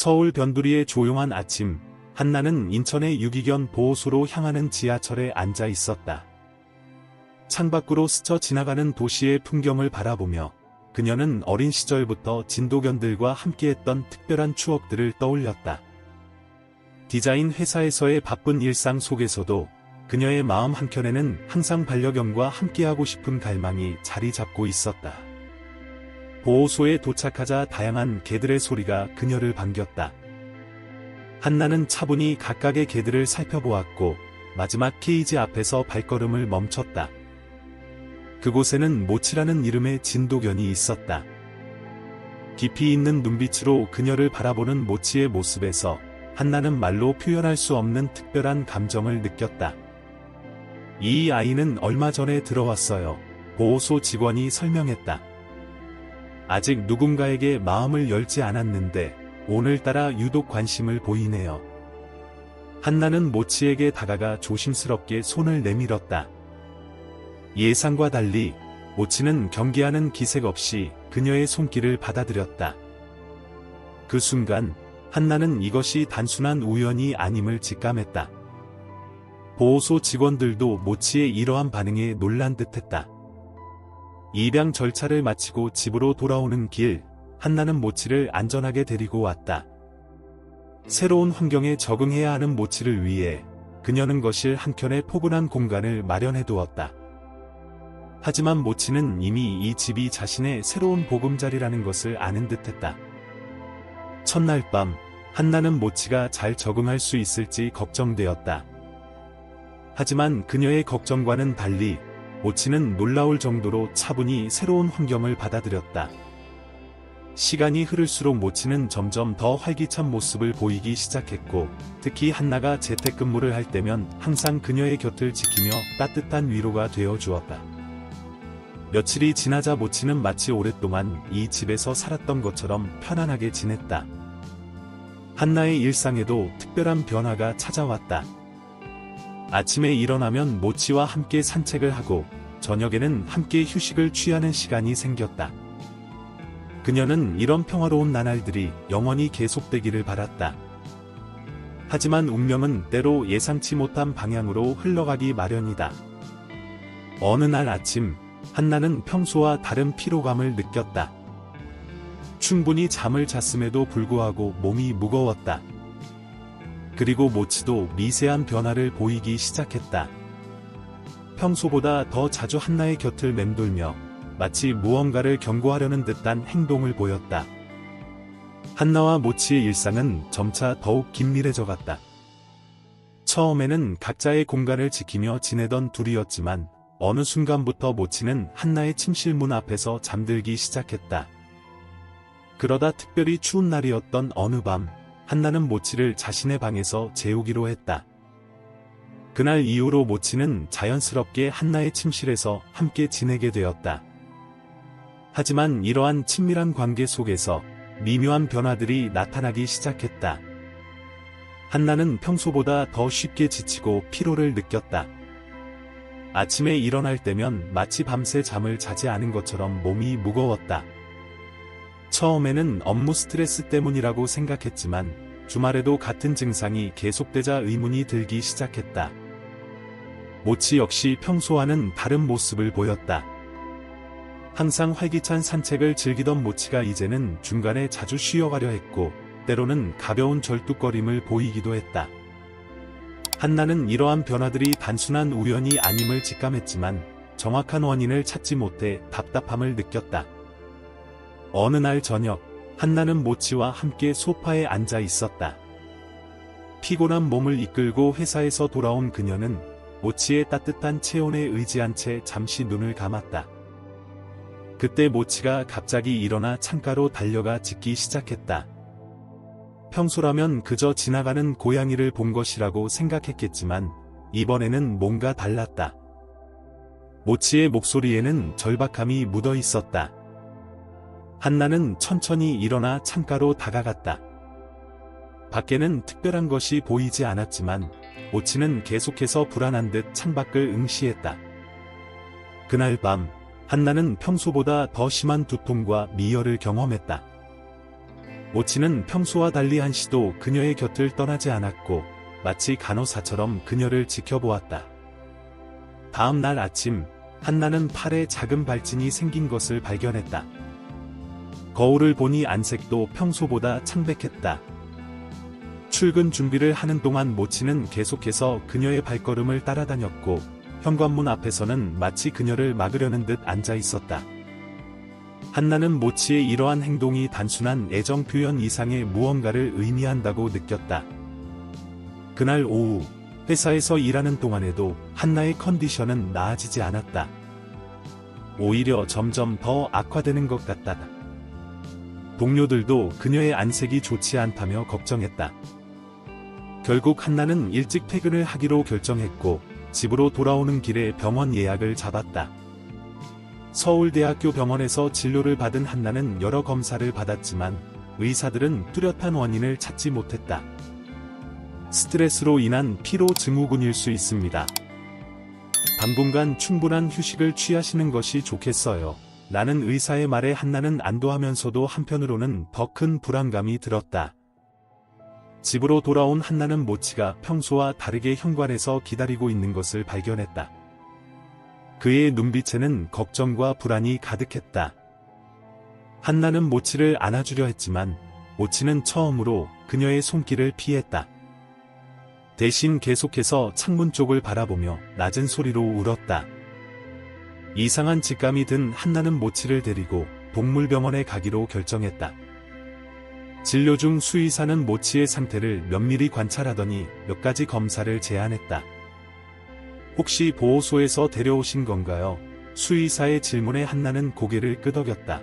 서울 변두리의 조용한 아침, 한나는 인천의 유기견 보호소로 향하는 지하철에 앉아 있었다. 창밖으로 스쳐 지나가는 도시의 풍경을 바라보며 그녀는 어린 시절부터 진도견들과 함께했던 특별한 추억들을 떠올렸다. 디자인 회사에서의 바쁜 일상 속에서도 그녀의 마음 한켠에는 항상 반려견과 함께하고 싶은 갈망이 자리 잡고 있었다. 보호소에 도착하자 다양한 개들의 소리가 그녀를 반겼다. 한나는 차분히 각각의 개들을 살펴보았고 마지막 케이지 앞에서 발걸음을 멈췄다. 그곳에는 모치라는 이름의 진도견이 있었다. 깊이 있는 눈빛으로 그녀를 바라보는 모치의 모습에서 한나는 말로 표현할 수 없는 특별한 감정을 느꼈다. 이 아이는 얼마 전에 들어왔어요. 보호소 직원이 설명했다. 아직 누군가에게 마음을 열지 않았는데 오늘따라 유독 관심을 보이네요. 한나는 모치에게 다가가 조심스럽게 손을 내밀었다. 예상과 달리 모치는 경계하는 기색 없이 그녀의 손길을 받아들였다. 그 순간 한나는 이것이 단순한 우연이 아님을 직감했다. 보호소 직원들도 모치의 이러한 반응에 놀란 듯했다. 입양 절차를 마치고 집으로 돌아오는 길, 한나는 모치를 안전하게 데리고 왔다. 새로운 환경에 적응해야 하는 모치를 위해 그녀는 거실 한켠에 포근한 공간을 마련해 두었다. 하지만 모치는 이미 이 집이 자신의 새로운 보금자리라는 것을 아는 듯했다. 첫날 밤, 한나는 모치가 잘 적응할 수 있을지 걱정되었다. 하지만 그녀의 걱정과는 달리 모치는 놀라울 정도로 차분히 새로운 환경을 받아들였다. 시간이 흐를수록 모치는 점점 더 활기찬 모습을 보이기 시작했고, 특히 한나가 재택근무를 할 때면 항상 그녀의 곁을 지키며 따뜻한 위로가 되어 주었다. 며칠이 지나자 모치는 마치 오랫동안 이 집에서 살았던 것처럼 편안하게 지냈다. 한나의 일상에도 특별한 변화가 찾아왔다. 아침에 일어나면 모치와 함께 산책을 하고 저녁에는 함께 휴식을 취하는 시간이 생겼다. 그녀는 이런 평화로운 나날들이 영원히 계속되기를 바랐다. 하지만 운명은 때로 예상치 못한 방향으로 흘러가기 마련이다. 어느 날 아침, 한나는 평소와 다른 피로감을 느꼈다. 충분히 잠을 잤음에도 불구하고 몸이 무거웠다. 그리고 모치도 미세한 변화를 보이기 시작했다. 평소보다 더 자주 한나의 곁을 맴돌며 마치 무언가를 경고하려는 듯한 행동을 보였다. 한나와 모치의 일상은 점차 더욱 긴밀해져 갔다. 처음에는 각자의 공간을 지키며 지내던 둘이었지만 어느 순간부터 모치는 한나의 침실 문 앞에서 잠들기 시작했다. 그러다 특별히 추운 날이었던 어느 밤, 한나는 모치를 자신의 방에서 재우기로 했다. 그날 이후로 모치는 자연스럽게 한나의 침실에서 함께 지내게 되었다. 하지만 이러한 친밀한 관계 속에서 미묘한 변화들이 나타나기 시작했다. 한나는 평소보다 더 쉽게 지치고 피로를 느꼈다. 아침에 일어날 때면 마치 밤새 잠을 자지 않은 것처럼 몸이 무거웠다. 처음에는 업무 스트레스 때문이라고 생각했지만 주말에도 같은 증상이 계속되자 의문이 들기 시작했다. 모치 역시 평소와는 다른 모습을 보였다. 항상 활기찬 산책을 즐기던 모치가 이제는 중간에 자주 쉬어가려 했고 때로는 가벼운 절뚝거림을 보이기도 했다. 한나는 이러한 변화들이 단순한 우연이 아님을 직감했지만 정확한 원인을 찾지 못해 답답함을 느꼈다. 어느 날 저녁, 한나는 모치와 함께 소파에 앉아 있었다. 피곤한 몸을 이끌고 회사에서 돌아온 그녀는 모치의 따뜻한 체온에 의지한 채 잠시 눈을 감았다. 그때 모치가 갑자기 일어나 창가로 달려가 짖기 시작했다. 평소라면 그저 지나가는 고양이를 본 것이라고 생각했겠지만 이번에는 뭔가 달랐다. 모치의 목소리에는 절박함이 묻어 있었다. 한나는 천천히 일어나 창가로 다가갔다. 밖에는 특별한 것이 보이지 않았지만 모치는 계속해서 불안한 듯 창밖을 응시했다. 그날 밤 한나는 평소보다 더 심한 두통과 미열을 경험했다. 모치는 평소와 달리 한시도 그녀의 곁을 떠나지 않았고 마치 간호사처럼 그녀를 지켜보았다. 다음 날 아침 한나는 팔에 작은 발진이 생긴 것을 발견했다. 거울을 보니 안색도 평소보다 창백했다. 출근 준비를 하는 동안 모치는 계속해서 그녀의 발걸음을 따라다녔고 현관문 앞에서는 마치 그녀를 막으려는 듯 앉아 있었다. 한나는 모치의 이러한 행동이 단순한 애정 표현 이상의 무언가를 의미한다고 느꼈다. 그날 오후 회사에서 일하는 동안에도 한나의 컨디션은 나아지지 않았다. 오히려 점점 더 악화되는 것 같다. 동료들도 그녀의 안색이 좋지 않다며 걱정했다. 결국 한나는 일찍 퇴근을 하기로 결정했고 집으로 돌아오는 길에 병원 예약을 잡았다. 서울대학교 병원에서 진료를 받은 한나는 여러 검사를 받았지만 의사들은 뚜렷한 원인을 찾지 못했다. 스트레스로 인한 피로 증후군일 수 있습니다. 당분간 충분한 휴식을 취하시는 것이 좋겠어요. 라는 의사의 말에 한나는 안도하면서도 한편으로는 더 큰 불안감이 들었다. 집으로 돌아온 한나는 모치가 평소와 다르게 현관에서 기다리고 있는 것을 발견했다. 그의 눈빛에는 걱정과 불안이 가득했다. 한나는 모치를 안아주려 했지만 모치는 처음으로 그녀의 손길을 피했다. 대신 계속해서 창문 쪽을 바라보며 낮은 소리로 울었다. 이상한 직감이 든 한나는 모치를 데리고 동물병원에 가기로 결정했다. 진료 중 수의사는 모치의 상태를 면밀히 관찰하더니 몇 가지 검사를 제안했다. 혹시 보호소에서 데려오신 건가요? 수의사의 질문에 한나는 고개를 끄덕였다.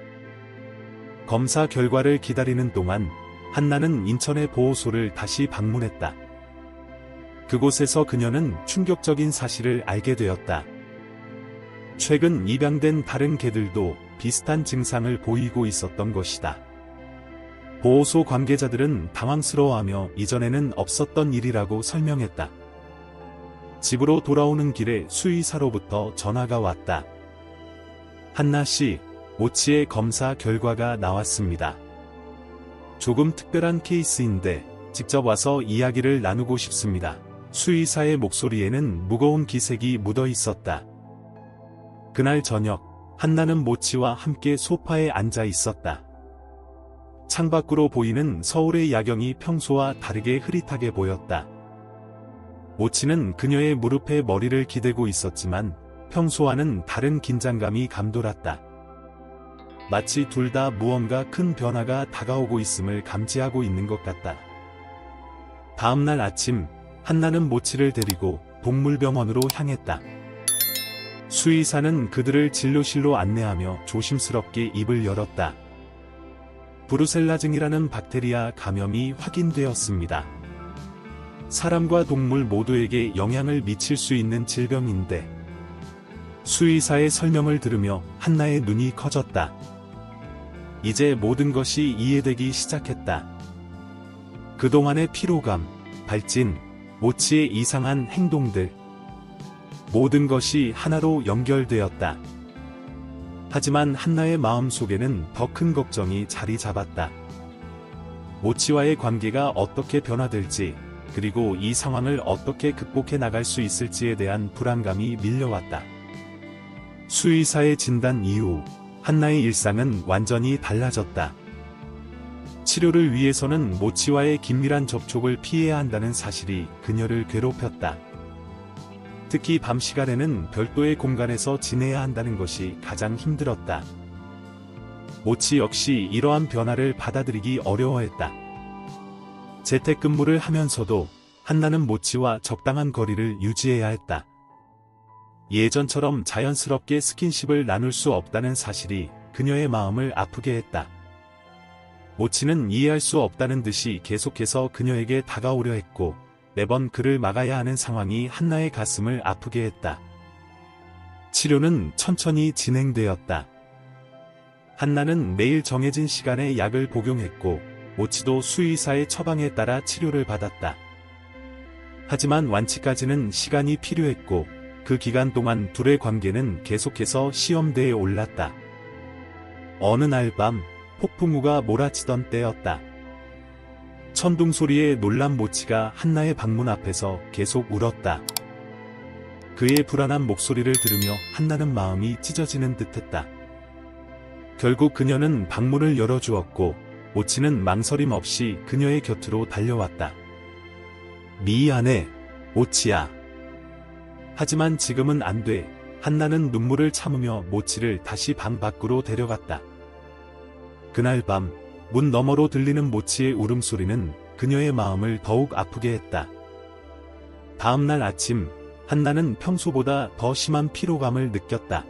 검사 결과를 기다리는 동안 한나는 인천의 보호소를 다시 방문했다. 그곳에서 그녀는 충격적인 사실을 알게 되었다. 최근 입양된 다른 개들도 비슷한 증상을 보이고 있었던 것이다. 보호소 관계자들은 당황스러워하며 이전에는 없었던 일이라고 설명했다. 집으로 돌아오는 길에 수의사로부터 전화가 왔다. 한나 씨, 모치의 검사 결과가 나왔습니다. 조금 특별한 케이스인데 직접 와서 이야기를 나누고 싶습니다. 수의사의 목소리에는 무거운 기색이 묻어 있었다. 그날 저녁, 한나는 모치와 함께 소파에 앉아 있었다. 창밖으로 보이는 서울의 야경이 평소와 다르게 흐릿하게 보였다. 모치는 그녀의 무릎에 머리를 기대고 있었지만 평소와는 다른 긴장감이 감돌았다. 마치 둘 다 무언가 큰 변화가 다가오고 있음을 감지하고 있는 것 같다. 다음날 아침, 한나는 모치를 데리고 동물병원으로 향했다. 수의사는 그들을 진료실로 안내하며 조심스럽게 입을 열었다. 브루셀라 증이라는 박테리아 감염이 확인되었습니다. 사람과 동물 모두에게 영향을 미칠 수 있는 질병인데 수의사의 설명을 들으며 한나의 눈이 커졌다. 이제 모든 것이 이해되기 시작했다. 그동안의 피로감, 발진, 모치의 이상한 행동들, 모든 것이 하나로 연결되었다. 하지만 한나의 마음 속에는 더 큰 걱정이 자리 잡았다. 모치와의 관계가 어떻게 변화될지, 그리고 이 상황을 어떻게 극복해 나갈 수 있을지에 대한 불안감이 밀려왔다. 수의사의 진단 이후 한나의 일상은 완전히 달라졌다. 치료를 위해서는 모치와의 긴밀한 접촉을 피해야 한다는 사실이 그녀를 괴롭혔다. 특히 밤 시간에는 별도의 공간에서 지내야 한다는 것이 가장 힘들었다. 모치 역시 이러한 변화를 받아들이기 어려워했다. 재택근무를 하면서도 한나는 모치와 적당한 거리를 유지해야 했다. 예전처럼 자연스럽게 스킨십을 나눌 수 없다는 사실이 그녀의 마음을 아프게 했다. 모치는 이해할 수 없다는 듯이 계속해서 그녀에게 다가오려 했고 매번 그를 막아야 하는 상황이 한나의 가슴을 아프게 했다. 치료는 천천히 진행되었다. 한나는 매일 정해진 시간에 약을 복용했고 모치도 수의사의 처방에 따라 치료를 받았다. 하지만 완치까지는 시간이 필요했고 그 기간 동안 둘의 관계는 계속해서 시험대에 올랐다. 어느 날 밤 폭풍우가 몰아치던 때였다. 천둥 소리에 놀란 모치가 한나의 방문 앞에서 계속 울었다. 그의 불안한 목소리를 들으며 한나는 마음이 찢어지는 듯했다. 결국 그녀는 방문을 열어주었고 모치는 망설임 없이 그녀의 곁으로 달려왔다. 미안해, 모치야. 하지만 지금은 안 돼. 한나는 눈물을 참으며 모치를 다시 방 밖으로 데려갔다. 그날 밤, 문 너머로 들리는 모치의 울음소리는 그녀의 마음을 더욱 아프게 했다. 다음날 아침, 한나는 평소보다 더 심한 피로감을 느꼈다.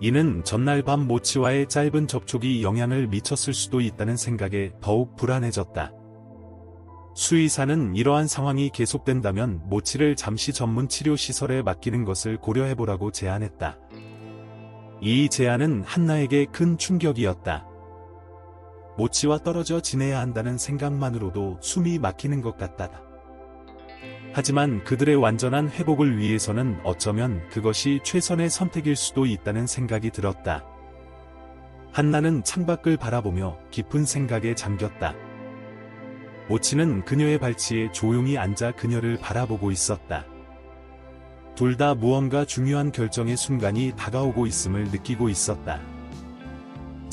이는 전날 밤 모치와의 짧은 접촉이 영향을 미쳤을 수도 있다는 생각에 더욱 불안해졌다. 수의사는 이러한 상황이 계속된다면 모치를 잠시 전문 치료 시설에 맡기는 것을 고려해보라고 제안했다. 이 제안은 한나에게 큰 충격이었다. 모치와 떨어져 지내야 한다는 생각만으로도 숨이 막히는 것 같다. 하지만 그들의 완전한 회복을 위해서는 어쩌면 그것이 최선의 선택일 수도 있다는 생각이 들었다. 한나는 창밖을 바라보며 깊은 생각에 잠겼다. 모치는 그녀의 발치에 조용히 앉아 그녀를 바라보고 있었다. 둘 다 무언가 중요한 결정의 순간이 다가오고 있음을 느끼고 있었다.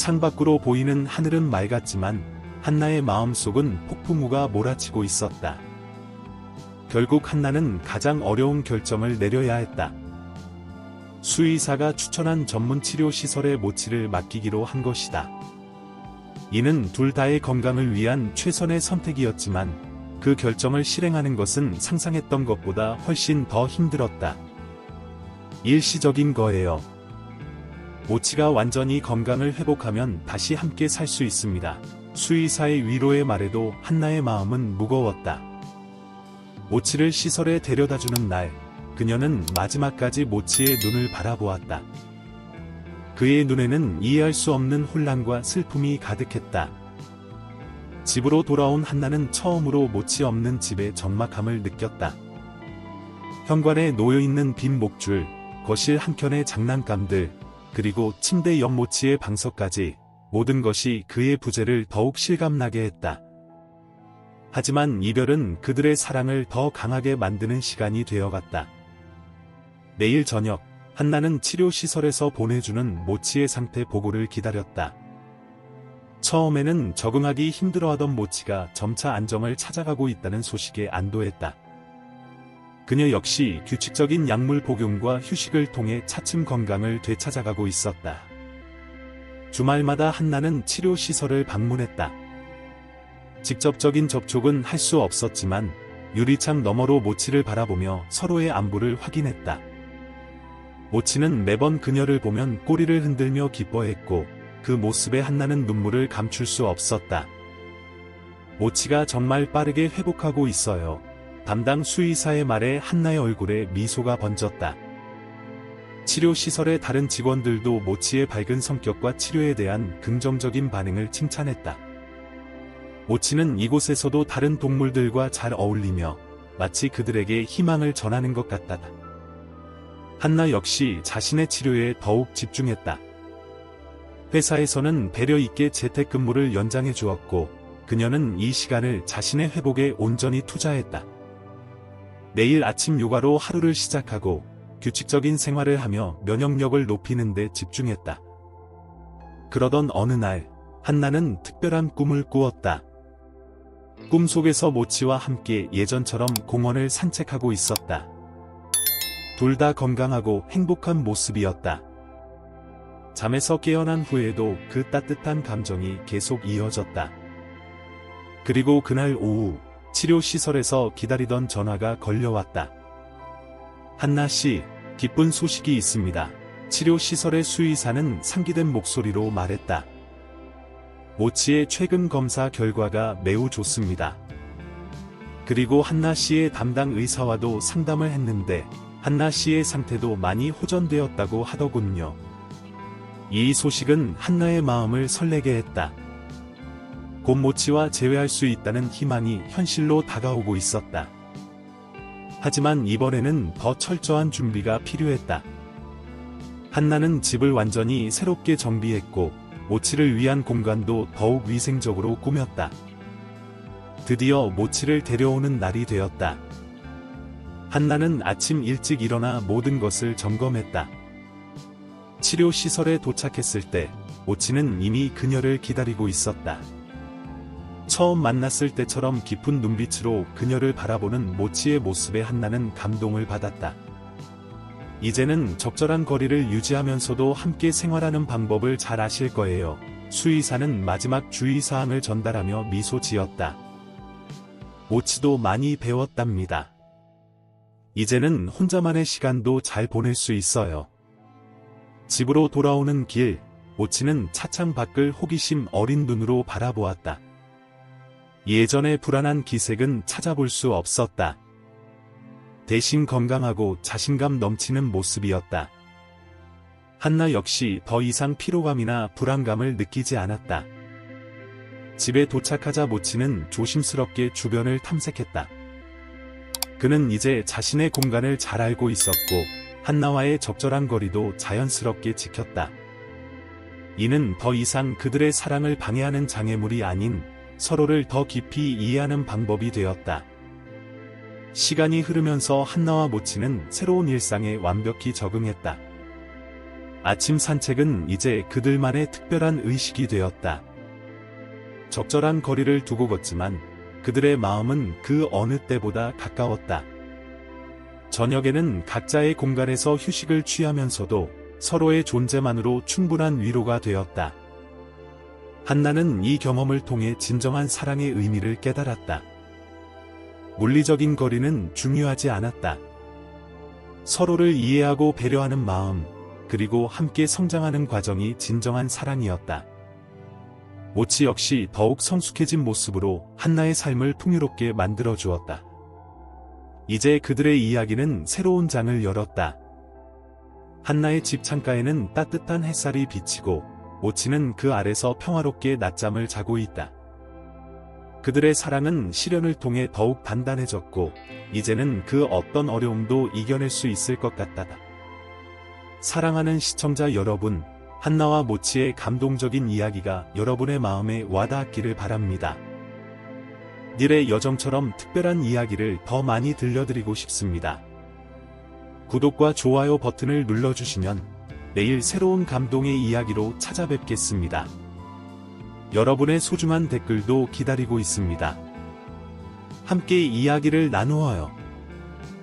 창밖으로 보이는 하늘은 맑았지만 한나의 마음속은 폭풍우가 몰아치고 있었다. 결국 한나는 가장 어려운 결정을 내려야 했다. 수의사가 추천한 전문 치료 시설의 모치를 맡기기로 한 것이다. 이는 둘 다의 건강을 위한 최선의 선택이었지만 그 결정을 실행하는 것은 상상했던 것보다 훨씬 더 힘들었다. 일시적인 거예요. 모치가 완전히 건강을 회복하면 다시 함께 살 수 있습니다. 수의사의 위로의 말에도 한나의 마음은 무거웠다. 모치를 시설에 데려다주는 날, 그녀는 마지막까지 모치의 눈을 바라보았다. 그의 눈에는 이해할 수 없는 혼란과 슬픔이 가득했다. 집으로 돌아온 한나는 처음으로 모치 없는 집의 적막함을 느꼈다. 현관에 놓여있는 빈 목줄, 거실 한켠의 장난감들, 그리고 침대 옆 모치의 방석까지 모든 것이 그의 부재를 더욱 실감나게 했다. 하지만 이별은 그들의 사랑을 더 강하게 만드는 시간이 되어갔다. 내일 저녁, 한나는 치료시설에서 보내주는 모치의 상태 보고를 기다렸다. 처음에는 적응하기 힘들어하던 모치가 점차 안정을 찾아가고 있다는 소식에 안도했다. 그녀 역시 규칙적인 약물 복용과 휴식을 통해 차츰 건강을 되찾아가고 있었다. 주말마다 한나는 치료시설을 방문했다. 직접적인 접촉은 할 수 없었지만 유리창 너머로 모치를 바라보며 서로의 안부를 확인했다. 모치는 매번 그녀를 보면 꼬리를 흔들며 기뻐했고 그 모습에 한나는 눈물을 감출 수 없었다. 모치가 정말 빠르게 회복하고 있어요. 담당 수의사의 말에 한나의 얼굴에 미소가 번졌다. 치료시설의 다른 직원들도 모치의 밝은 성격과 치료에 대한 긍정적인 반응을 칭찬했다. 모치는 이곳에서도 다른 동물들과 잘 어울리며 마치 그들에게 희망을 전하는 것 같다. 한나 역시 자신의 치료에 더욱 집중했다. 회사에서는 배려 있게 재택근무를 연장해 주었고 그녀는 이 시간을 자신의 회복에 온전히 투자했다. 내일 아침 요가로 하루를 시작하고 규칙적인 생활을 하며 면역력을 높이는 데 집중했다. 그러던 어느 날, 한나는 특별한 꿈을 꾸었다. 꿈속에서 모치와 함께 예전처럼 공원을 산책하고 있었다. 둘 다 건강하고 행복한 모습이었다. 잠에서 깨어난 후에도 그 따뜻한 감정이 계속 이어졌다. 그리고 그날 오후 치료시설에서 기다리던 전화가 걸려왔다. 한나 씨, 기쁜 소식이 있습니다. 치료시설의 수의사는 상기된 목소리로 말했다. 모치의 최근 검사 결과가 매우 좋습니다. 그리고 한나 씨의 담당 의사와도 상담을 했는데 한나 씨의 상태도 많이 호전되었다고 하더군요. 이 소식은 한나의 마음을 설레게 했다. 곧 모치와 재회할 수 있다는 희망이 현실로 다가오고 있었다. 하지만 이번에는 더 철저한 준비가 필요했다. 한나는 집을 완전히 새롭게 정비했고 모치를 위한 공간도 더욱 위생적으로 꾸몄다. 드디어 모치를 데려오는 날이 되었다. 한나는 아침 일찍 일어나 모든 것을 점검했다. 치료 시설에 도착했을 때 모치는 이미 그녀를 기다리고 있었다. 처음 만났을 때처럼 깊은 눈빛으로 그녀를 바라보는 모치의 모습에 한나는 감동을 받았다. 이제는 적절한 거리를 유지하면서도 함께 생활하는 방법을 잘 아실 거예요. 수의사는 마지막 주의사항을 전달하며 미소 지었다. 모치도 많이 배웠답니다. 이제는 혼자만의 시간도 잘 보낼 수 있어요. 집으로 돌아오는 길, 모치는 차창 밖을 호기심 어린 눈으로 바라보았다. 예전의 불안한 기색은 찾아볼 수 없었다. 대신 건강하고 자신감 넘치는 모습이었다. 한나 역시 더 이상 피로감이나 불안감을 느끼지 않았다. 집에 도착하자 모치는 조심스럽게 주변을 탐색했다. 그는 이제 자신의 공간을 잘 알고 있었고, 한나와의 적절한 거리도 자연스럽게 지켰다. 이는 더 이상 그들의 사랑을 방해하는 장애물이 아닌 서로를 더 깊이 이해하는 방법이 되었다. 시간이 흐르면서 한나와 모치는 새로운 일상에 완벽히 적응했다. 아침 산책은 이제 그들만의 특별한 의식이 되었다. 적절한 거리를 두고 걷지만 그들의 마음은 그 어느 때보다 가까웠다. 저녁에는 각자의 공간에서 휴식을 취하면서도 서로의 존재만으로 충분한 위로가 되었다. 한나는 이 경험을 통해 진정한 사랑의 의미를 깨달았다. 물리적인 거리는 중요하지 않았다. 서로를 이해하고 배려하는 마음, 그리고 함께 성장하는 과정이 진정한 사랑이었다. 모치 역시 더욱 성숙해진 모습으로 한나의 삶을 풍요롭게 만들어 주었다. 이제 그들의 이야기는 새로운 장을 열었다. 한나의 집 창가에는 따뜻한 햇살이 비치고 모치는 그 아래서 평화롭게 낮잠을 자고 있다. 그들의 사랑은 시련을 통해 더욱 단단해졌고, 이제는 그 어떤 어려움도 이겨낼 수 있을 것 같다. 사랑하는 시청자 여러분, 한나와 모치의 감동적인 이야기가 여러분의 마음에 와닿기를 바랍니다. 닐의 여정처럼 특별한 이야기를 더 많이 들려드리고 싶습니다. 구독과 좋아요 버튼을 눌러주시면 내일 새로운 감동의 이야기로 찾아뵙겠습니다. 여러분의 소중한 댓글도 기다리고 있습니다. 함께 이야기를 나누어요.